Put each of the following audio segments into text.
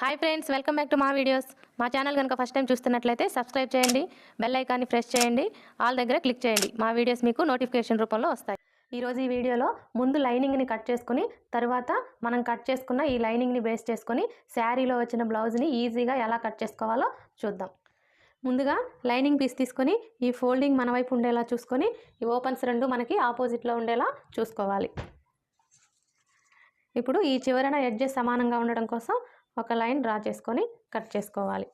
Hi friends welcome back to మా videos మా channel కనుక ఫస్ట్ టైం చూస్తున్నట్లయితే సబ్స్క్రైబ్ చేయండి బెల్ ఐకాన్ని ప్రెస్ చేయండి ఆల్ దగ్గర క్లిక్ చేయండి. మా వీడియోస్ మీకు నోటిఫికేషన్ రూపంలో వస్తాయి. ఈరోజు ఈ వీడియోలో ముందు లైనింగ్ని కట్ చేసుకుని తర్వాత మనం కట్ చేసుకున్న ఈ లైనింగ్ని బేస్ చేసుకొని శారీలో వచ్చిన బ్లౌజ్ని ఈజీగా ఎలా కట్ చేసుకోవాలో చూద్దాం. ముందుగా లైనింగ్ పీస్ తీసుకొని ఈ ఫోల్డింగ్ మన వైపు ఉండేలా చూసుకొని ఈ ఓపెన్స్ రెండు మనకి ఆపోజిట్లో ఉండేలా చూసుకోవాలి. ఇప్పుడు ఈ చివరన ఎడ్జెస్ సమానంగా ఉండడం కోసం ఒక లైన్ డ్రా చేసుకొని కట్ చేసుకోవాలి.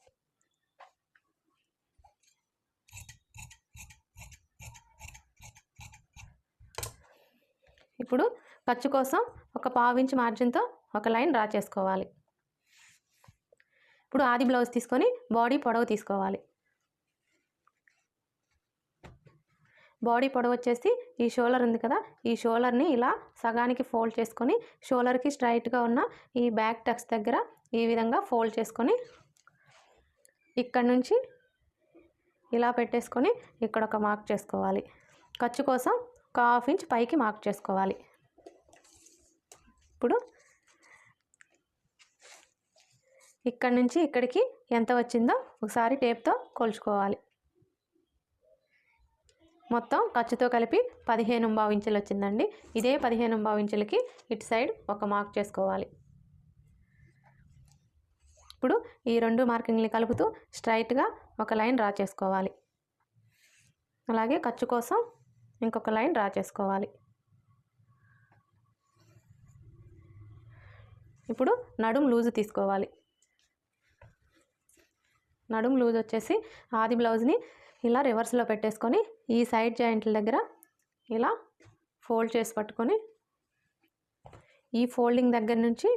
ఇప్పుడు ఖర్చు కోసం ఒక పావించి మార్జిన్తో ఒక లైన్ డ్రా చేసుకోవాలి. ఇప్పుడు ఆది బ్లౌజ్ తీసుకొని బాడీ పొడవు తీసుకోవాలి. బాడీ పొడవు వచ్చేసి ఈ షోలర్ ఉంది కదా ఈ షోలర్ని ఇలా సగానికి ఫోల్డ్ చేసుకొని షోలర్కి స్ట్రైట్గా ఉన్న ఈ బ్యాక్ టక్స్ దగ్గర ఈ విధంగా ఫోల్డ్ చేసుకొని ఇక్కడ నుంచి ఇలా పెట్టేసుకొని ఇక్కడ ఒక మార్క్ చేసుకోవాలి. ఖర్చు కోసం ఒక హాఫ్ ఇంచ్ పైకి మార్క్ చేసుకోవాలి. ఇప్పుడు ఇక్కడ నుంచి ఇక్కడికి ఎంత వచ్చిందో ఒకసారి టేప్తో కొలుచుకోవాలి. మొత్తం ఖర్చుతో కలిపి పదిహేను బావు ఇంచులు వచ్చిందండి. ఇదే పదిహేను బావు ఇంచులకి ఇటు సైడ్ ఒక మార్క్ చేసుకోవాలి. ఇప్పుడు ఈ రెండు మార్కింగ్ని కలుపుతూ స్ట్రైట్గా ఒక లైన్ డ్రా చేసుకోవాలి. అలాగే ఖర్చు కోసం ఇంకొక లైన్ డ్రా చేసుకోవాలి. ఇప్పుడు నడుం లూజు తీసుకోవాలి. నడుం లూజ్ వచ్చేసి ఆది బ్లౌజ్ని ఇలా రివర్స్లో పెట్టేసుకొని ఈ సైడ్ జాయింట్ల దగ్గర ఇలా ఫోల్డ్ చేసి పట్టుకొని ఈ ఫోల్డింగ్ దగ్గర నుంచి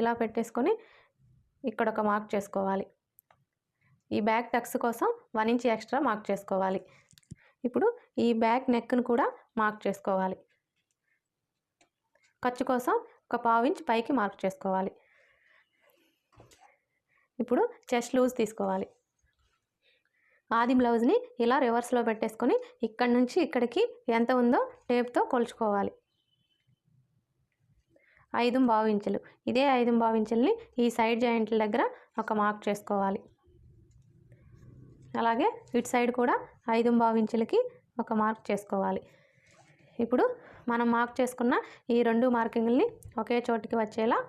ఇలా పెట్టేసుకొని ఇక్కడ ఒక మార్క్ చేసుకోవాలి. ఈ బ్యాక్ టక్స్ కోసం వన్ ఇంచ్ ఎక్స్ట్రా మార్క్ చేసుకోవాలి. ఇప్పుడు ఈ బ్యాక్ నెక్ను కూడా మార్క్ చేసుకోవాలి. ఖర్చు కోసం ఒక పావు ఇంచ్ పైకి మార్క్ చేసుకోవాలి. ఇప్పుడు చెస్ట్ లూజ్ తీసుకోవాలి. ఆది బ్లౌజ్ని ఇలా రివర్స్లో పెట్టేసుకొని ఇక్కడి నుంచి ఇక్కడికి ఎంత ఉందో టేప్తో కొలుచుకోవాలి. ఐదు భావించలు ఇదే ఐదు బావు ఈ సైడ్ జాయింట్ల దగ్గర ఒక మార్క్ చేసుకోవాలి. అలాగే ఇటు సైడ్ కూడా ఐదు బావు ఒక మార్క్ చేసుకోవాలి. ఇప్పుడు మనం మార్క్ చేసుకున్న ఈ రెండు మార్కింగ్ని ఒకే చోటికి వచ్చేలా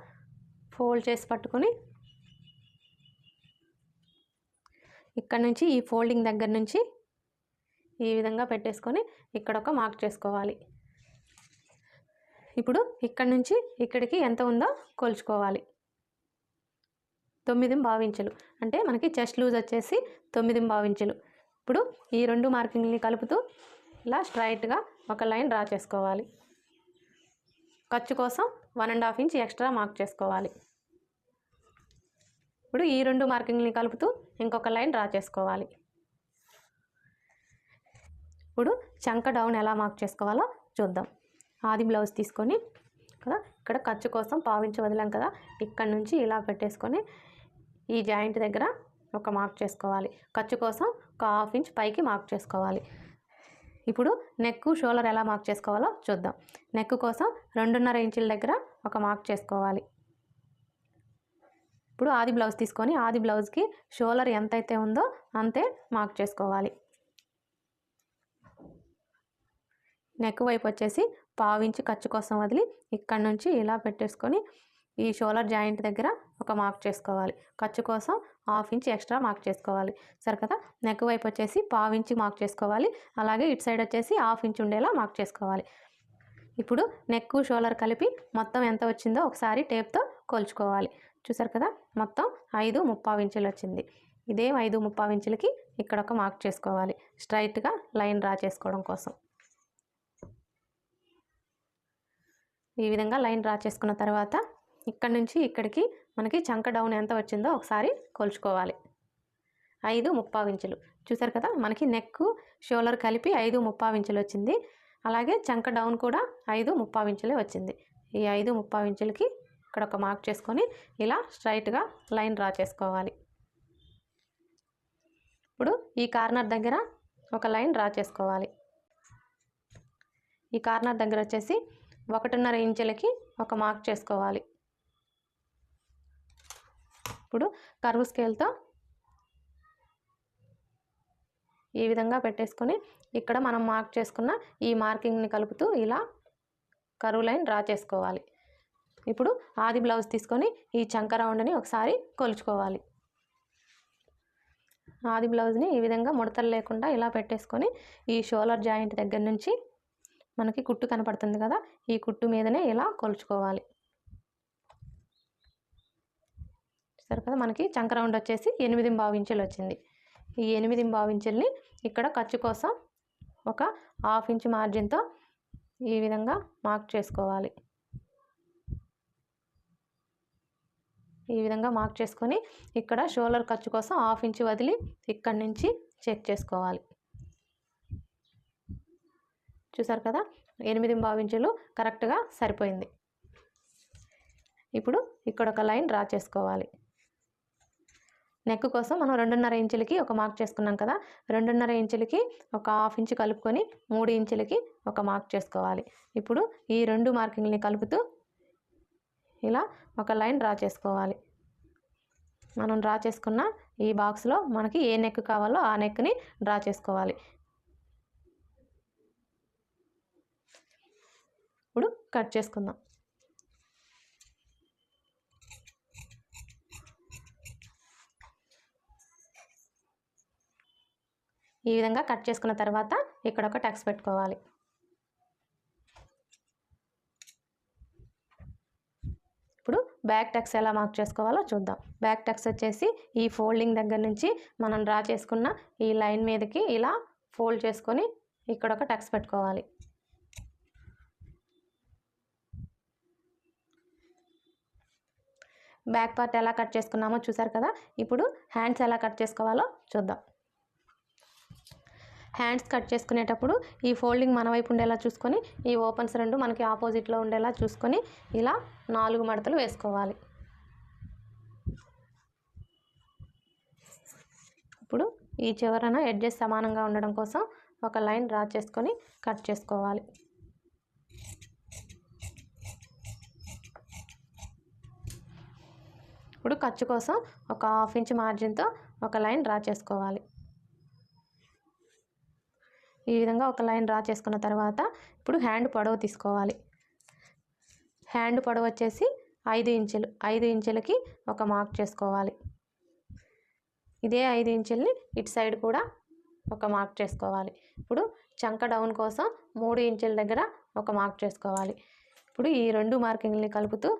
ఫోల్డ్ చేసి పట్టుకొని ఇక్కడ నుంచి ఈ ఫోల్డింగ్ దగ్గర నుంచి ఈ విధంగా పెట్టేసుకొని ఇక్కడ ఒక మార్క్ చేసుకోవాలి. ఇప్పుడు ఇక్కడ నుంచి ఇక్కడికి ఎంత ఉందో కొలుచుకోవాలి. తొమ్మిది భావించలు అంటే మనకి చెస్ట్ లూజ్ వచ్చేసి తొమ్మిది భావించలు ఇప్పుడు ఈ రెండు మార్కింగ్ని కలుపుతూ ఇలా స్ట్రైట్గా ఒక లైన్ డ్రా చేసుకోవాలి. ఖర్చు కోసం one and half inch extra mark చేసుకోవాలి. ఇప్పుడు ఈ రెండు మార్కింగ్ని కలుపుతూ ఇంకొక లైన్ డ్రా చేసుకోవాలి. ఇప్పుడు చంక డౌన్ ఎలా మార్క్ చేసుకోవాలో చూద్దాం. ఆది బ్లౌజ్ తీసుకొని కదా ఇక్కడ ఖర్చు కోసం పావించి వదిలాం కదా ఇక్కడ నుంచి ఇలా పెట్టేసుకొని ఈ జాయింట్ దగ్గర ఒక మార్క్ చేసుకోవాలి. ఖర్చు కోసం ఒక హాఫ్ ఇంచ్ పైకి మార్క్ చేసుకోవాలి. ఇప్పుడు నెక్ షోల్డర్ ఎలా మార్క్ చేసుకోవాలో చూద్దాం. నెక్ కోసం రెండున్నర ఇంచుల దగ్గర ఒక మార్క్ చేసుకోవాలి. ఇప్పుడు ఆది బ్లౌజ్ తీసుకొని ఆది బ్లౌజ్కి షోల్డర్ ఎంతైతే ఉందో అంతే మార్క్ చేసుకోవాలి. నెక్ వైపు వచ్చేసి పావించి ఖర్చు కోసం వదిలి ఇక్కడ నుంచి ఇలా పెట్టేసుకొని ఈ షోలర్ జాయింట్ దగ్గర ఒక మార్క్ చేసుకోవాలి. ఖర్చు కోసం హాఫ్ ఇంచ్ ఎక్స్ట్రా మార్క్ చేసుకోవాలి. సరే కదా? నెక్ వైపు వచ్చేసి పావించి మార్క్ చేసుకోవాలి. అలాగే ఇటు సైడ్ వచ్చేసి హాఫ్ ఇంచ్ ఉండేలా మార్క్ చేసుకోవాలి. ఇప్పుడు నెక్ షోలర్ కలిపి మొత్తం ఎంత వచ్చిందో ఒకసారి టేప్తో కొలుచుకోవాలి. చూసారు కదా? మొత్తం ఐదు ముప్పావు ఇంచులు వచ్చింది. ఇదే ఐదు ముప్పావు ఇంచులకి ఇక్కడ ఒక మార్క్ చేసుకోవాలి. స్ట్రైట్గా లైన్ డ్రా చేసుకోవడం కోసం. ఈ విధంగా లైన్ డ్రా చేసుకున్న తర్వాత ఇక్కడ నుంచి ఇక్కడికి మనకి చంక డౌన్ ఎంత వచ్చిందో ఒకసారి కొలుచుకోవాలి. ఐదు ముప్పావు ఇంచులు. చూసారు కదా? మనకి నెక్ షోలర్ కలిపి ఐదు ముప్పావు ఇంచులు వచ్చింది. అలాగే చంక డౌన్ కూడా ఐదు ముప్పావు ఇంచులే వచ్చింది. ఈ ఐదు ముప్పావు ఇంచులకి ఇక్కడ ఒక మార్క్ చేసుకొని ఇలా స్ట్రైట్గా లైన్ డ్రా చేసుకోవాలి. ఇప్పుడు ఈ కార్నర్ దగ్గర ఒక లైన్ డ్రా చేసుకోవాలి. ఈ కార్నర్ దగ్గర వచ్చేసి ఒకటిన్నర ఇంచులకి ఒక మార్క్ చేసుకోవాలి. ఇప్పుడు కరువు స్కేల్తో ఈ విధంగా పెట్టేసుకొని ఇక్కడ మనం మార్క్ చేసుకున్న ఈ మార్కింగ్ని కలుపుతూ ఇలా కరువు లైన్ డ్రా చేసుకోవాలి. ఇప్పుడు ఆది బ్లౌజ్ తీసుకొని ఈ చంక రౌండ్ని ఒకసారి కొలుచుకోవాలి. ఆది బ్లౌజ్ని ఈ విధంగా ముడతలు లేకుండా ఇలా పెట్టేసుకొని ఈ షోలర్ జాయింట్ దగ్గర నుంచి మనకి కుట్టు కనపడుతుంది కదా ఈ కుట్టు మీదనే ఇలా కొలుచుకోవాలి. సరే కదా మనకి చంక రౌండ్ వచ్చేసి ఎనిమిది బావు ఇంచులు వచ్చింది. ఈ ఎనిమిది బావు ఇంచుల్ని ఇక్కడ ఖర్చు కోసం ఒక హాఫ్ ఇంచ్ మార్జిన్తో ఈ విధంగా మార్క్ చేసుకోవాలి. ఈ విధంగా మార్క్ చేసుకొని ఇక్కడ షోలర్ ఖర్చు కోసం హాఫ్ ఇంచ్ వదిలి ఇక్కడి నుంచి చెక్ చేసుకోవాలి. చూసారు కదా? ఎనిమిది ఇంచులు కరెక్ట్గా సరిపోయింది. ఇప్పుడు ఇక్కడ ఒక లైన్ డ్రా చేసుకోవాలి. నెక్ కోసం మనం రెండున్నర ఇంచులకి ఒక మార్క్ చేసుకున్నాం కదా? రెండున్నర ఇంచులకి ఒక హాఫ్ ఇంచు కలుపుకొని మూడు ఇంచులకి ఒక మార్క్ చేసుకోవాలి. ఇప్పుడు ఈ రెండు మార్కింగ్ని కలుపుతూ ఇలా ఒక లైన్ డ్రా చేసుకోవాలి. మనం డ్రా చేసుకున్న ఈ బాక్స్లో మనకి ఏ నెక్ కావాలో ఆ నెక్ని డ్రా చేసుకోవాలి ఇప్పుడు కట్ చేసుకుందాం. ఈ విధంగా కట్ చేసుకున్న తర్వాత ఇక్కడ ఒక టక్స్ పెట్టుకోవాలి. ఇప్పుడు బ్యాక్ టక్స్ ఎలా మార్క్ చేసుకోవాలో చూద్దాం. బ్యాక్ టక్స్ వచ్చేసి ఈ ఫోల్డింగ్ దగ్గర నుంచి మనం డ్రా చేసుకున్న ఈ లైన్ మీదకి ఇలా ఫోల్డ్ చేసుకొని ఇక్కడ ఒక టక్స్ పెట్టుకోవాలి. బ్యాక్ పార్ట్ ఎలా కట్ చేసుకున్నామో చూసారు కదా? ఇప్పుడు హ్యాండ్స్ ఎలా కట్ చేసుకోవాలో చూద్దాం. హ్యాండ్స్ కట్ చేసుకునేటప్పుడు ఈ ఫోల్డింగ్ మన వైపు ఉండేలా చూసుకొని ఈ ఓపెన్స్ రెండు మనకి ఆపోజిట్లో ఉండేలా చూసుకొని ఇలా నాలుగు మడతలు వేసుకోవాలి. ఇప్పుడు ఈ చివరన ఎడ్జెస్ సమానంగా ఉండడం కోసం ఒక లైన్ డ్రా చేసుకొని కట్ చేసుకోవాలి. ఇప్పుడు ఖర్చు కోసం ఒక హాఫ్ ఇంచ్ మార్జిన్తో ఒక లైన్ డ్రా చేసుకోవాలి. ఈ విధంగా ఒక లైన్ డ్రా చేసుకున్న తర్వాత ఇప్పుడు హ్యాండ్ పొడవు తీసుకోవాలి. హ్యాండ్ పొడవు వచ్చేసి ఐదు ఇంచులు. ఐదు ఇంచులకి ఒక మార్క్ చేసుకోవాలి. ఇదే ఐదు ఇంచుల్ని ఇటు సైడ్ కూడా ఒక మార్క్ చేసుకోవాలి. ఇప్పుడు చంక డౌన్ కోసం మూడు ఇంచుల దగ్గర ఒక మార్క్ చేసుకోవాలి. ఇప్పుడు ఈ రెండు మార్కింగ్ని కలుపుతూ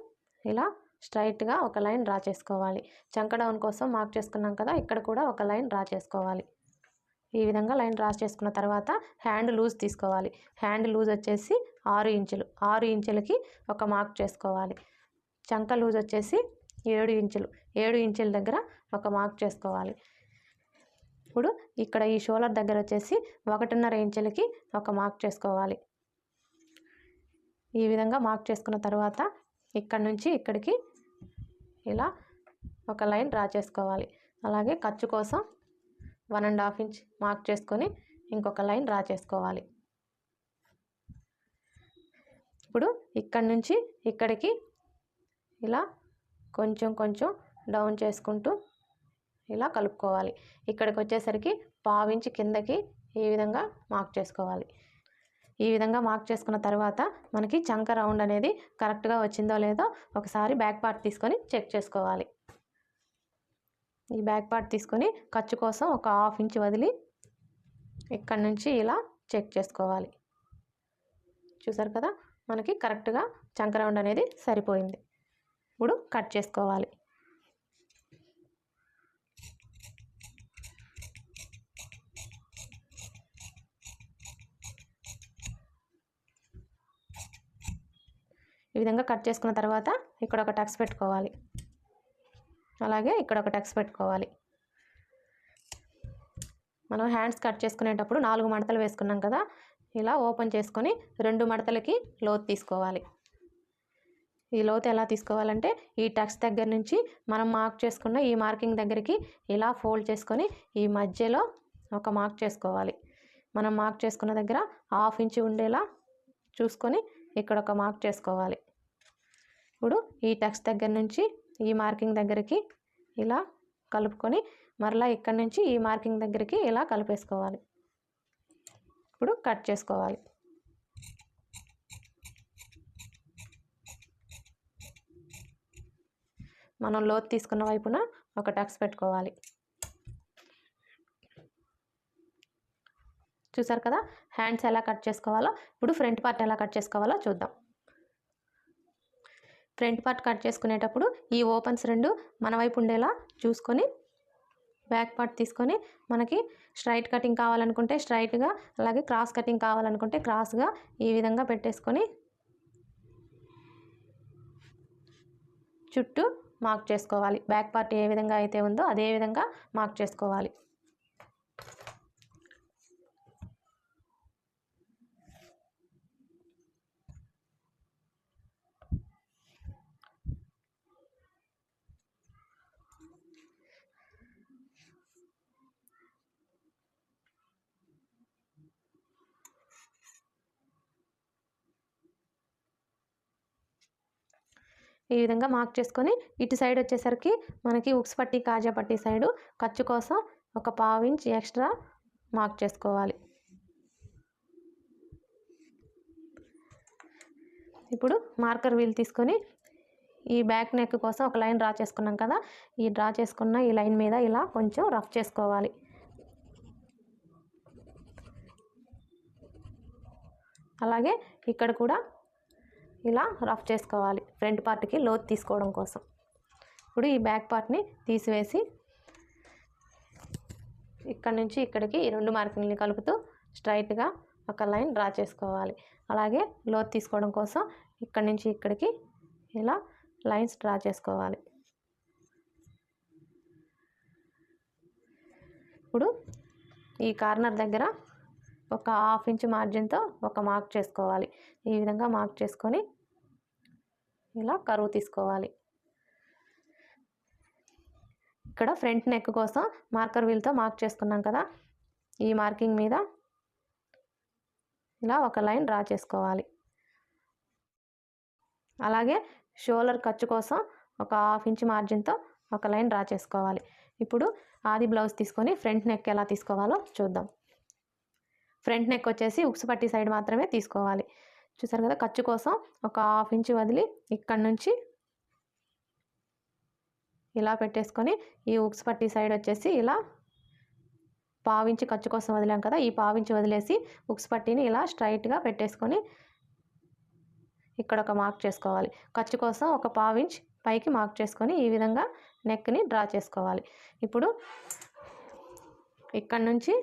ఇలా స్ట్రైట్గా ఒక లైన్ డ్రా చేసుకోవాలి. చంక డౌన్ కోసం మార్క్ చేసుకున్నాం కదా ఇక్కడ కూడా ఒక లైన్ డ్రా చేసుకోవాలి. ఈ విధంగా లైన్ డ్రా చేసుకున్న తర్వాత హ్యాండ్ లూజ్ తీసుకోవాలి. హ్యాండ్ లూజ్ వచ్చేసి ఆరు ఇంచులు. ఆరు ఇంచులకి ఒక మార్క్ చేసుకోవాలి. చంక లూజ్ వచ్చేసి ఏడు ఇంచులు. ఏడు ఇంచుల దగ్గర ఒక మార్క్ చేసుకోవాలి. ఇప్పుడు ఇక్కడ ఈ షోలర్ దగ్గర వచ్చేసి ఒకటిన్నర ఇంచులకి ఒక మార్క్ చేసుకోవాలి. ఈ విధంగా మార్క్ చేసుకున్న తర్వాత ఇక్కడ నుంచి ఇక్కడికి ఇలా ఒక లైన్ డ్రా చేసుకోవాలి. అలాగే ఖర్చు కోసం one and half inch mark చేసుకొని ఇంకొక లైన్ డ్రా చేసుకోవాలి. ఇప్పుడు ఇక్కడ నుంచి ఇక్కడికి ఇలా కొంచెం కొంచెం డౌన్ చేసుకుంటూ ఇలా కలుపుకోవాలి. ఇక్కడికి వచ్చేసరికి పావించి కిందకి ఈ విధంగా మార్క్ చేసుకోవాలి. ఈ విధంగా మార్క్ చేసుకున్న తర్వాత మనకి చంక రౌండ్ అనేది కరెక్ట్గా వచ్చిందో లేదో ఒకసారి బ్యాక్ పార్ట్ తీసుకొని చెక్ చేసుకోవాలి. ఈ బ్యాక్ పార్ట్ తీసుకొని ఖర్చు కోసం ఒక హాఫ్ ఇంచ్ వదిలి ఇక్కడ నుంచి ఇలా చెక్ చేసుకోవాలి. చూసారు కదా? మనకి కరెక్ట్గా చంక రౌండ్ అనేది సరిపోయింది. ఇప్పుడు కట్ చేసుకోవాలి. ఈ విధంగా కట్ చేసుకున్న తర్వాత ఇక్కడ ఒక టక్స్ పెట్టుకోవాలి. అలాగే ఇక్కడ ఒక టక్స్ పెట్టుకోవాలి. మనం హ్యాండ్స్ కట్ చేసుకునేటప్పుడు నాలుగు మడతలు వేసుకున్నాం కదా ఇలా ఓపెన్ చేసుకొని రెండు మడతలకి లోతు తీసుకోవాలి. ఈ లోతు ఎలా తీసుకోవాలంటే ఈ టక్స్ దగ్గర నుంచి మనం మార్క్ చేసుకున్న ఈ మార్కింగ్ దగ్గరికి ఇలా ఫోల్డ్ చేసుకొని ఈ మధ్యలో ఒక మార్క్ చేసుకోవాలి. మనం మార్క్ చేసుకున్న దగ్గర హాఫ్ ఇంచ్ ఉండేలా చూసుకొని ఇక్కడ ఒక మార్క్ చేసుకోవాలి. ఇప్పుడు ఈ టెక్స్ట్ దగ్గర నుంచి ఈ మార్కింగ్ దగ్గరికి ఇలా కలుపుకొని మరలా ఇక్కడి నుంచి ఈ మార్కింగ్ దగ్గరికి ఇలా కలిపేసుకోవాలి. ఇప్పుడు కట్ చేసుకోవాలి. మనం లోతు తీసుకున్న వైపున ఒక టక్స్ పెట్టుకోవాలి. చూసారు కదా? హ్యాండ్స్ ఎలా కట్ చేసుకోవాలో ఇప్పుడు ఫ్రంట్ పార్ట్ ఎలా కట్ చేసుకోవాలో చూద్దాం. ఫ్రంట్ పార్ట్ కట్ చేసుకునేటప్పుడు ఈ ఓపెన్స్ రెండు మన వైపు ఉండేలా చూసుకొని బ్యాక్ పార్ట్ తీసుకొని మనకి స్ట్రైట్ కటింగ్ కావాలనుకుంటే స్ట్రైట్గా అలాగే క్రాస్ కటింగ్ కావాలనుకుంటే క్రాస్గా ఈ విధంగా పెట్టేసుకొని చుట్టూ మార్క్ చేసుకోవాలి. బ్యాక్ పార్ట్ ఏ విధంగా అయితే ఉందో అదే విధంగా మార్క్ చేసుకోవాలి. ఈ విధంగా మార్క్ చేసుకొని ఇటు సైడ్ వచ్చేసరికి మనకి ఉక్స్ పట్టి కాజా పట్టి సైడు ఖర్చు కోసం ఒక పావు ఇంచ్ ఎక్స్ట్రా మార్క్ చేసుకోవాలి. ఇప్పుడు మార్కర్ వీల్ తీసుకొని ఈ బ్యాక్ నెక్ కోసం ఒక లైన్ డ్రా చేసుకున్నాం కదా ఈ డ్రా చేసుకున్న ఈ లైన్ మీద ఇలా కొంచెం రఫ్ చేసుకోవాలి. అలాగే ఇక్కడ కూడా ఇలా రఫ్ చేసుకోవాలి. ఫ్రంట్ పార్ట్కి లోతు తీసుకోవడం కోసం. ఇప్పుడు ఈ బ్యాక్ పార్ట్ని తీసివేసి ఇక్కడ నుంచి ఇక్కడికి ఈ రెండు మార్కింగ్ని కలుపుతూ స్ట్రైట్గా ఒక లైన్ డ్రా చేసుకోవాలి. అలాగే లోతు తీసుకోవడం కోసం ఇక్కడ నుంచి ఇక్కడికి ఇలా లైన్స్ డ్రా చేసుకోవాలి. ఇప్పుడు ఈ కార్నర్ దగ్గర ఒక హాఫ్ ఇంచ్ మార్జిన్తో ఒక మార్క్ చేసుకోవాలి. ఈ విధంగా మార్క్ చేసుకొని ఇలా కరువు తీసుకోవాలి. ఇక్కడ ఫ్రంట్ నెక్ కోసం మార్కర్ వీల్తో మార్క్ చేసుకున్నాం కదా? ఈ మార్కింగ్ మీద ఇలా ఒక లైన్ డ్రా చేసుకోవాలి. అలాగే షోలర్ ఖర్చు కోసం ఒక హాఫ్ ఇంచ్ మార్జిన్తో ఒక లైన్ డ్రా చేసుకోవాలి. ఇప్పుడు ఆది బ్లౌజ్ తీసుకొని ఫ్రంట్ నెక్ ఎలా తీసుకోవాలో చూద్దాం. ఫ్రంట్ నెక్ వచ్చేసి ఉక్స్ పట్టి సైడ్ మాత్రమే తీసుకోవాలి. చూసారు కదా ఖర్చు కోసం ఒక హాఫ్ ఇంచ్ వదిలి ఇక్కడ నుంచి ఇలా పెట్టేసుకొని ఈ ఉక్స్ పట్టి సైడ్ వచ్చేసి ఇలా పావించి ఖర్చు కోసం వదిలాం కదా ఈ పావించి వదిలేసి ఉక్స్ పట్టీని ఇలా స్ట్రైట్గా పెట్టేసుకొని ఇక్కడ ఒక మార్క్ చేసుకోవాలి. ఖర్చు కోసం ఒక పావించ్ పైకి మార్క్ చేసుకొని ఈ విధంగా నెక్ని డ్రా చేసుకోవాలి. ఇప్పుడు ఇక్కడ నుంచి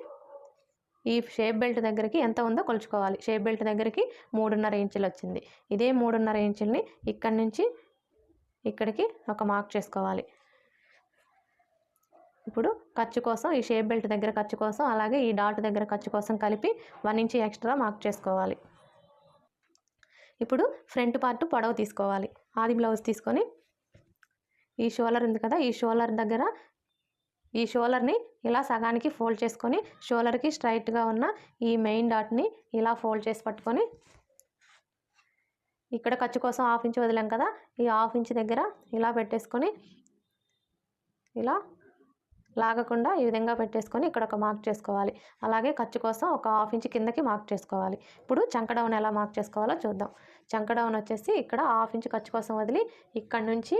ఈ షేప్ బెల్ట్ దగ్గరికి ఎంత ఉందో కొలుచుకోవాలి. షేప్ బెల్ట్ దగ్గరికి మూడున్నర ఇంచులు వచ్చింది. ఇదే మూడున్నర ఇంచుల్ని ఇక్కడి నుంచి ఇక్కడికి ఒక మార్క్ చేసుకోవాలి. ఇప్పుడు ఖర్చు కోసం ఈ షేప్ బెల్ట్ దగ్గర ఖర్చు కోసం అలాగే ఈ డాట్ దగ్గర ఖర్చు కోసం కలిపి వన్ ఇంచ్ ఎక్స్ట్రా మార్క్ చేసుకోవాలి. ఇప్పుడు ఫ్రంట్ పార్ట్ పొడవు తీసుకోవాలి. ఆది బ్లౌజ్ తీసుకొని ఈ షోలర్ ఉంది కదా ఈ షోలర్ దగ్గర ఈ షోలర్ని ఇలా సగానికి ఫోల్డ్ చేసుకొని షోలర్కి స్ట్రైట్గా ఉన్న ఈ మెయిన్ డాట్ని ఇలా ఫోల్డ్ చేసి పట్టుకొని ఇక్కడ ఖర్చు కోసం హాఫ్ ఇంచ్ వదిలాం కదా ఈ హాఫ్ ఇంచ్ దగ్గర ఇలా పెట్టేసుకొని ఇలా లాగకుండా ఈ విధంగా పెట్టేసుకొని ఇక్కడ ఒక మార్క్ చేసుకోవాలి. అలాగే ఖర్చు కోసం ఒక హాఫ్ ఇంచ్ కిందకి మార్క్ చేసుకోవాలి. ఇప్పుడు చంక డౌన్ ఎలా మార్క్ చేసుకోవాలో చూద్దాం. చంక డౌన్ వచ్చేసి ఇక్కడ హాఫ్ ఇంచ్ ఖర్చు కోసం వదిలి ఇక్కడ నుంచి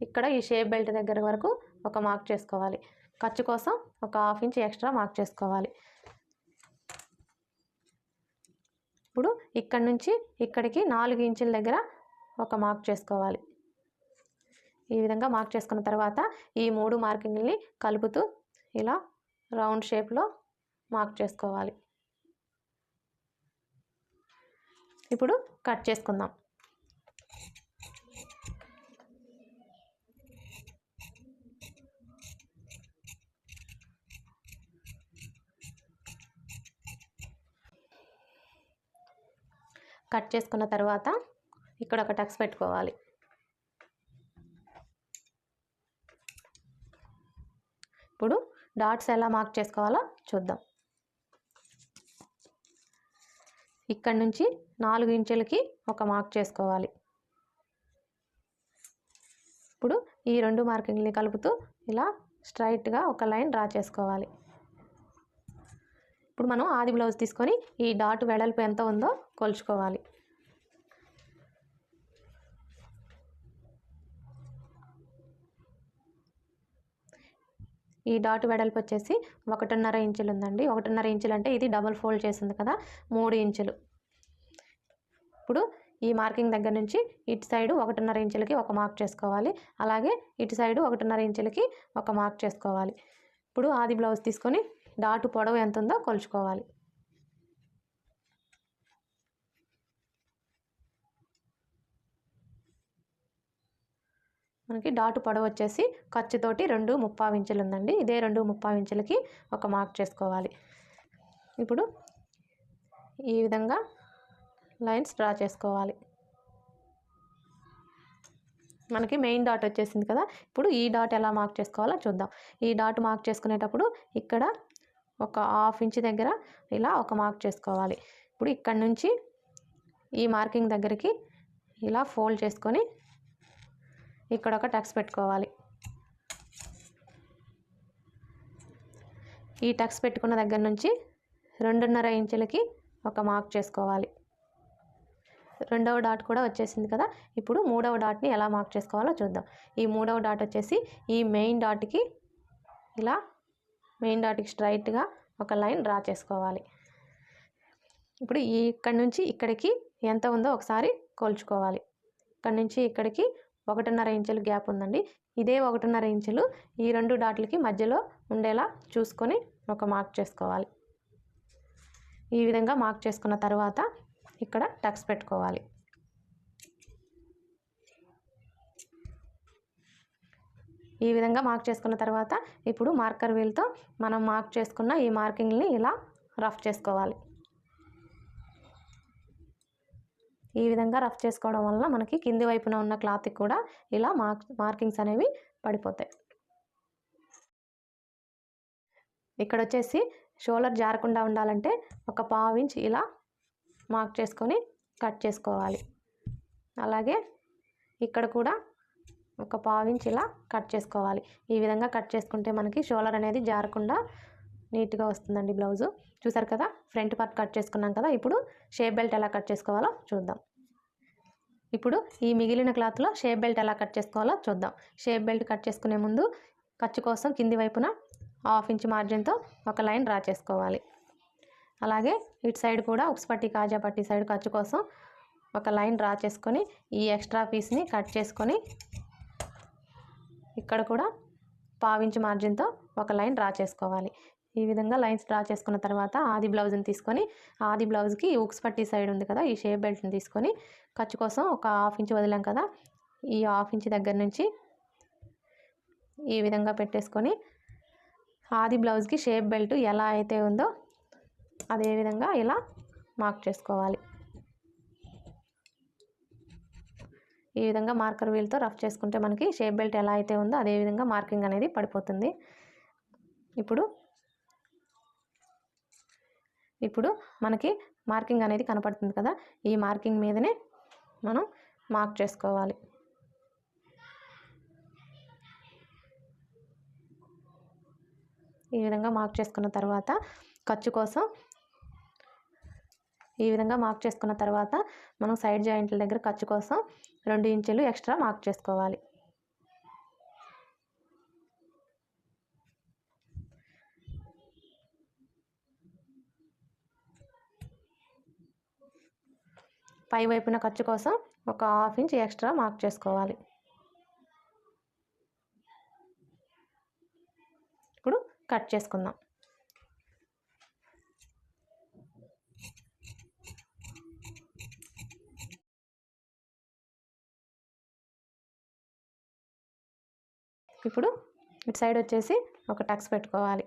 ఇక్కడ ఈ షేప్ బెల్ట్ దగ్గర వరకు ఒక మార్క్ చేసుకోవాలి. ఖర్చు కోసం ఒక హాఫ్ ఇంచ్ ఎక్స్ట్రా మార్క్ చేసుకోవాలి. ఇప్పుడు ఇక్కడ నుంచి ఇక్కడికి నాలుగు ఇంచుల దగ్గర ఒక మార్క్ చేసుకోవాలి. ఈ విధంగా మార్క్ చేసుకున్న తర్వాత ఈ మూడు మార్కింగ్ని కలుపుతూ ఇలా రౌండ్ షేప్లో మార్క్ చేసుకోవాలి. ఇప్పుడు కట్ చేసుకుందాం. కట్ చేసుకున్న తర్వాత ఇక్కడ ఒక టక్స్ పెట్టుకోవాలి. ఇప్పుడు డాట్స్ ఎలా మార్క్ చేసుకోవాలో చూద్దాం. ఇక్కడ నుంచి నాలుగు ఇంచులకి ఒక మార్క్ చేసుకోవాలి. ఇప్పుడు ఈ రెండు మార్కింగ్ని కలుపుతూ ఇలా స్ట్రైట్గా ఒక లైన్ డ్రా చేసుకోవాలి. ఇప్పుడు మనం ఆది బ్లౌజ్ తీసుకొని ఈ డాట్ వెడల్పు ఎంత ఉందో కొలుచుకోవాలి. ఈ డాట్ వెడల్పు వచ్చేసి ఒకటిన్నర ఇంచులు ఉందండి. ఒకటిన్నర ఇంచులు అంటే ఇది డబల్ ఫోల్డ్ చేసింది కదా మూడు ఇంచులు. ఇప్పుడు ఈ మార్కింగ్ దగ్గర నుంచి ఇటు సైడు ఒకటిన్నర ఇంచులకి ఒక మార్క్ చేసుకోవాలి. అలాగే ఇటు సైడు ఒకటిన్నర ఇంచులకి ఒక మార్క్ చేసుకోవాలి. ఇప్పుడు ఆది బ్లౌజ్ తీసుకొని డాటు పొడవు ఎంత ఉందో కొలుచుకోవాలి. మనకి డాటు పొడవు వచ్చేసి ఖర్చుతోటి రెండు ముప్పావు ఇంచులు ఉందండి. ఇదే రెండు ముప్పావు ఇంచులకి ఒక మార్క్ చేసుకోవాలి. ఇప్పుడు ఈ విధంగా లైన్స్ డ్రా చేసుకోవాలి. మనకి మెయిన్ డాట్ వచ్చేసింది కదా. ఇప్పుడు ఈ డాట్ ఎలా మార్క్ చేసుకోవాలో చూద్దాం. ఈ డాట్ మార్క్ చేసుకునేటప్పుడు ఇక్కడ ఒక హాఫ్ ఇంచ్ దగ్గర ఇలా ఒక మార్క్ చేసుకోవాలి. ఇప్పుడు ఇక్కడ నుంచి ఈ మార్కింగ్ దగ్గరికి ఇలా ఫోల్డ్ చేసుకొని ఇక్కడ ఒక టక్స్ పెట్టుకోవాలి. ఈ టక్స్ పెట్టుకున్న దగ్గర నుంచి రెండున్నర ఇంచులకి ఒక మార్క్ చేసుకోవాలి. రెండవ డాట్ కూడా వచ్చేసింది కదా ఇప్పుడు మూడవ డాట్ని ఎలా మార్క్ చేసుకోవాలో చూద్దాం. ఈ మూడవ డాట్ వచ్చేసి ఈ మెయిన్ డాట్కి ఇలా మెయిన్ డాట్కి స్ట్రైట్గా ఒక లైన్ డ్రా చేసుకోవాలి. ఇప్పుడు ఈ ఇక్కడి నుంచి ఇక్కడికి ఎంత ఉందో ఒకసారి కోల్చుకోవాలి. ఇక్కడి నుంచి ఇక్కడికి ఒకటిన్నర ఇంచులు గ్యాప్ ఉందండి. ఇదే ఒకటిన్నర ఇంచులు ఈ రెండు డాట్లకి మధ్యలో ఉండేలా చూసుకొని ఒక మార్క్ చేసుకోవాలి. ఈ విధంగా మార్క్ చేసుకున్న తర్వాత ఇక్కడ టక్స్ పెట్టుకోవాలి. ఈ విధంగా మార్క్ చేసుకున్న తర్వాత ఇప్పుడు మార్కర్ వీల్తో మనం మార్క్ చేసుకున్న ఈ మార్కింగ్ని ఇలా రఫ్ చేసుకోవాలి. ఈ విధంగా రఫ్ చేసుకోవడం వలన మనకి కింది వైపున ఉన్న క్లాత్కి కూడా ఇలా మార్క్ మార్కింగ్స్ అనేవి పడిపోతాయి. ఇక్కడ వచ్చేసి షోలర్ జారకుండా ఉండాలంటే ఒక పావు ఇంచ్ ఇలా మార్క్ చేసుకొని కట్ చేసుకోవాలి. అలాగే ఇక్కడ కూడా ఒక పావు ఇలా కట్ చేసుకోవాలి. ఈ విధంగా కట్ చేసుకుంటే మనకి షోలర్ అనేది జారకుండా నీట్గా వస్తుందండి బ్లౌజు. చూసారు కదా? ఫ్రంట్ పార్ట్ కట్ చేసుకున్నాం కదా? ఇప్పుడు షేప్ బెల్ట్ ఎలా కట్ చేసుకోవాలో చూద్దాం. ఇప్పుడు ఈ మిగిలిన క్లాత్లో షేప్ బెల్ట్ ఎలా కట్ చేసుకోవాలో చూద్దాం. షేప్ బెల్ట్ కట్ చేసుకునే ముందు ఖర్చు కోసం కింది వైపున హాఫ్ ఇంచ్ మార్జిన్తో ఒక లైన్ డ్రా చేసుకోవాలి. అలాగే ఇటు సైడ్ కూడా ఉక్స్ పట్టి కాజా పట్టి సైడ్ ఖర్చు కోసం ఒక లైన్ డ్రా చేసుకొని ఈ ఎక్స్ట్రా పీస్ని కట్ చేసుకొని ఇక్కడ కూడా పావించి మార్జిన్తో ఒక లైన్ డ్రా చేసుకోవాలి. ఈ విధంగా లైన్స్ డ్రా చేసుకున్న తర్వాత ఆది బ్లౌజ్ని తీసుకొని ఆది బ్లౌజ్కి ఉక్స్ పట్టి సైడ్ ఉంది కదా ఈ షేప్ బెల్ట్ని తీసుకొని ఖర్చు కోసం ఒక హాఫ్ ఇంచ్ వదిలాం కదా ఈ హాఫ్ ఇంచ్ దగ్గర నుంచి ఈ విధంగా పెట్టేసుకొని ఆది బ్లౌజ్కి షేప్ బెల్ట్ ఎలా అయితే ఉందో అదేవిధంగా ఇలా మార్క్ చేసుకోవాలి. ఈ విధంగా మార్కర్ వీల్తో రఫ్ చేసుకుంటే మనకి షేప్ బెల్ట్ ఎలా అయితే ఉందో అదే విధంగా మార్కింగ్ అనేది పడిపోతుంది. ఇప్పుడు ఇప్పుడు మనకి మార్కింగ్ అనేది కనపడుతుంది కదా ఈ మార్కింగ్ మీదనే మనం మార్క్ చేసుకోవాలి. ఈ విధంగా మార్క్ చేసుకున్న తర్వాత ఖర్చు కోసం ఈ విధంగా మార్క్ చేసుకున్న తర్వాత మనం సైడ్ జాయింట్ల దగ్గర ఖర్చు కోసం రెండు ఇంచులు ఎక్స్ట్రా మార్క్ చేసుకోవాలి. పై వైపున ఖర్చు కోసం ఒక హాఫ్ ఇంచ్ ఎక్స్ట్రా మార్క్ చేసుకోవాలి. ఇప్పుడు కట్ చేసుకుందాం. ఇప్పుడు ఇటు సైడ్ వచ్చేసి ఒక టక్స్ పెట్టుకోవాలి.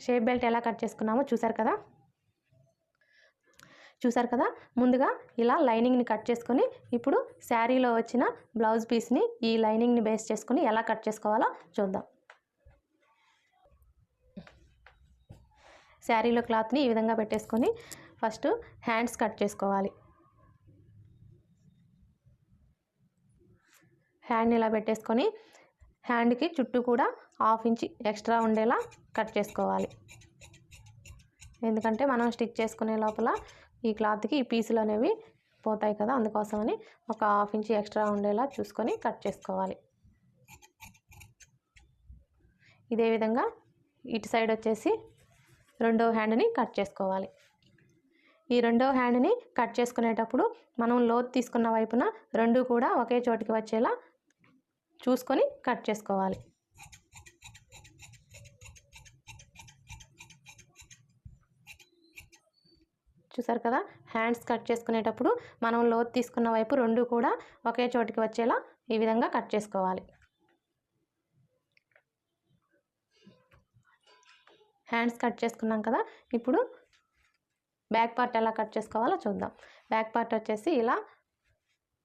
షేప్ బెల్ట్ ఎలా కట్ చేసుకున్నామో చూసారు కదా? చూసారు కదా? ముందుగా ఇలా లైనింగ్ని కట్ చేసుకొని ఇప్పుడు శారీలో వచ్చిన బ్లౌజ్ పీస్ని ఈ లైనింగ్ని బేస్ చేసుకొని ఎలా కట్ చేసుకోవాలో చూద్దాం. శారీలో క్లాత్ని ఈ విధంగా పెట్టేసుకొని ఫస్ట్ హ్యాండ్స్ కట్ చేసుకోవాలి. హ్యాండ్ ఇలా పెట్టేసుకొని హ్యాండ్కి చుట్టూ కూడా హాఫ్ ఇంచ్ ఎక్స్ట్రా ఉండేలా కట్ చేసుకోవాలి. ఎందుకంటే మనం స్టిచ్ చేసుకునే లోపల ఈ క్లాత్కి ఈ పీసులు అనేవి పోతాయి కదా అందుకోసమని ఒక హాఫ్ ఇంచ్ ఎక్స్ట్రా ఉండేలా చూసుకొని కట్ చేసుకోవాలి. ఇదే విధంగా ఇటు సైడ్ వచ్చేసి రెండో హ్యాండ్ని కట్ చేసుకోవాలి. ఈ రెండో హ్యాండ్ని కట్ చేసుకునేటప్పుడు మనం లోతు తీసుకున్న వైపున రెండు కూడా ఒకే చోటికి వచ్చేలా చూసుకొని కట్ చేసుకోవాలి. చూసారు కదా? హ్యాండ్స్ కట్ చేసుకునేటప్పుడు మనం లోతు తీసుకున్న వైపు రెండు కూడా ఒకే చోటికి వచ్చేలా ఈ విధంగా కట్ చేసుకోవాలి. హ్యాండ్స్ కట్ చేసుకున్నాం కదా? ఇప్పుడు బ్యాక్ పార్ట్ ఎలా కట్ చేసుకోవాలో చూద్దాం. బ్యాక్ పార్ట్ వచ్చేసి ఇలా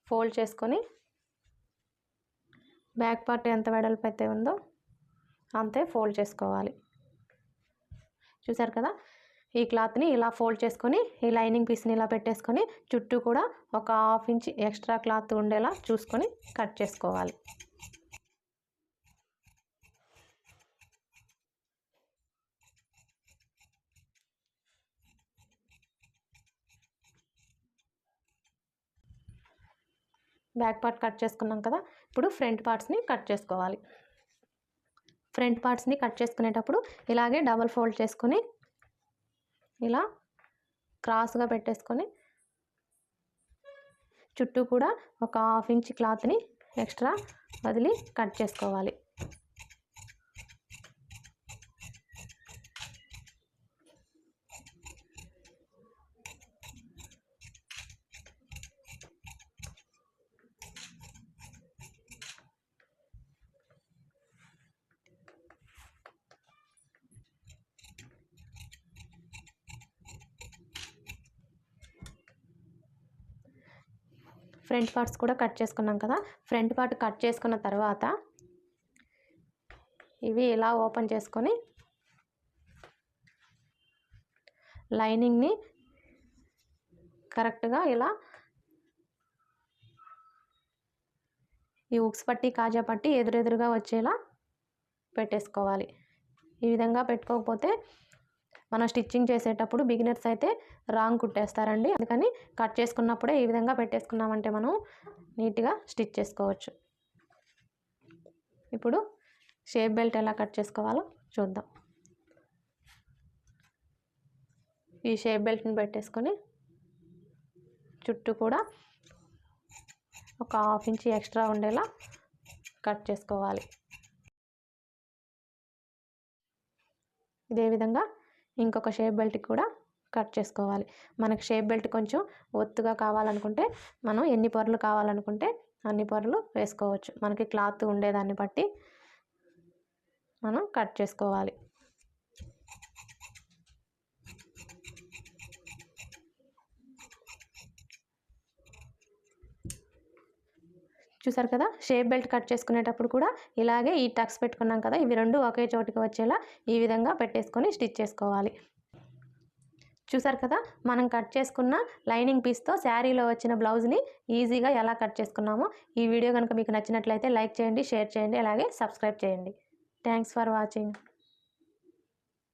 ఫోల్డ్ చేసుకొని బ్యాక్ పార్ట్ ఎంత వెడల్పు అయితే ఉందో అంతే ఫోల్డ్ చేసుకోవాలి. చూసారు కదా? ఈ క్లాత్ని ఇలా ఫోల్డ్ చేసుకొని ఈ లైనింగ్ పీస్ని ఇలా పెట్టేసుకొని చుట్టూ కూడా ఒక హాఫ్ ఇంచ్ ఎక్స్ట్రా క్లాత్ ఉండేలా చూసుకొని కట్ చేసుకోవాలి. బ్యాక్ పార్ట్ కట్ చేసుకున్నాం కదా ఇప్పుడు ఫ్రంట్ పార్ట్స్ని కట్ చేసుకోవాలి. ఫ్రంట్ పార్ట్స్ని కట్ చేసుకునేటప్పుడు ఇలాగే డబల్ ఫోల్డ్ చేసుకొని ఇలా క్రాస్గా పెట్టేసుకొని చుట్టూ కూడా ఒక హాఫ్ ఇంచ్ క్లాత్ని ఎక్స్ట్రా వదిలి కట్ చేసుకోవాలి. ఫ్రంట్ పార్ట్స్ కూడా కట్ చేసుకున్నాం కదా. ఫ్రంట్ పార్ట్ కట్ చేసుకున్న తర్వాత ఇవి ఇలా ఓపెన్ చేసుకొని లైనింగ్ని కరెక్ట్గా ఇలా ఈ ఉక్స్ పట్టి కాజా పట్టి ఎదురెదురుగా వచ్చేలా పెట్టేసుకోవాలి. ఈ విధంగా పెట్టుకోకపోతే మనం స్టిచ్చింగ్ చేసేటప్పుడు బిగినర్స్ అయితే రాంగ్ కుట్టేస్తారండి. అందుకని కట్ చేసుకున్నప్పుడే ఈ విధంగా పెట్టేసుకున్నామంటే మనం నీట్గా స్టిచ్ చేసుకోవచ్చు. ఇప్పుడు షేప్ బెల్ట్ ఎలా కట్ చేసుకోవాలో చూద్దాం. ఈ షేప్ బెల్ట్ని పెట్టేసుకొని చుట్టూ కూడా ఒక హాఫ్ ఇంచ్ ఎక్స్ట్రా ఉండేలా కట్ చేసుకోవాలి. ఇదే విధంగా ఇంకొక షేప్ బెల్ట్కి కూడా కట్ చేసుకోవాలి. మనకు షేప్ బెల్ట్ కొంచెం ఒత్తుగా కావాలనుకుంటే మనం ఎన్ని పొరలు కావాలనుకుంటే అన్ని పొరలు వేసుకోవచ్చు. మనకి క్లాత్ ఉండేదాన్ని బట్టి మనం కట్ చేసుకోవాలి. చూసారు కదా? షేప్ బెల్ట్ కట్ చేసుకునేటప్పుడు కూడా ఇలాగే ఈ టక్స్ పెట్టుకున్నాం కదా? ఇవి రెండు ఒకే చోటికి వచ్చేలా ఈ విధంగా పెట్టేసుకొని స్టిచ్ చేసుకోవాలి. చూసారు కదా? మనం కట్ చేసుకున్న లైనింగ్ పీస్తో శారీలో వచ్చిన బ్లౌజ్ని ఈజీగా ఎలా కట్ చేసుకున్నామో ఈ వీడియో కనుక మీకు నచ్చినట్లయితే లైక్ చేయండి షేర్ చేయండి అలాగే సబ్స్క్రైబ్ చేయండి. Thanks for watching.